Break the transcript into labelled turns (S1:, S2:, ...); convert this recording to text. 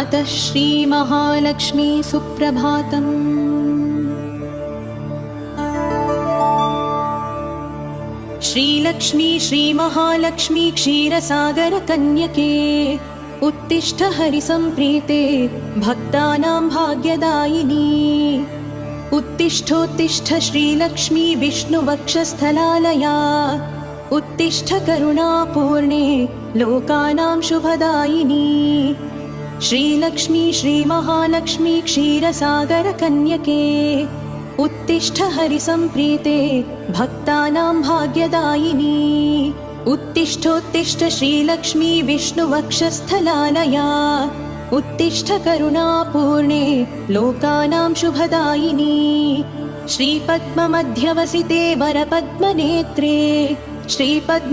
S1: अतः श्रीमहालक्ष्मी सुप्रभातम् श्रीलक्ष्मी श्रीमहालक्ष्मी क्षीरसागरकन्यके उत्तिष्ठ हरिसम्प्रीते भक्तानां भाग्यदायिनी उत्तिष्ठोत्तिष्ठ श्रीलक्ष्मी विष्णुवक्षस्थलालया उत्तिष्ठ करुणापूर्णे लोकानां शुभदायिनी। श्रीलक्ष्मी श्रीमहालक्ष्मी क्षीरसागरकन्यके उत्तिष्ठ हरिसम्प्रीते भक्तानां भाग्यदायिनी। उत्तिष्ठोत्तिष्ठ श्रीलक्ष्मी विष्णुवक्षस्थलालया उत्तिष्ठ करुणापूर्णे लोकानां शुभदायिनी श्रीपद्ममध्यवसिते वरपद्मनेत्रे श्रीपद्म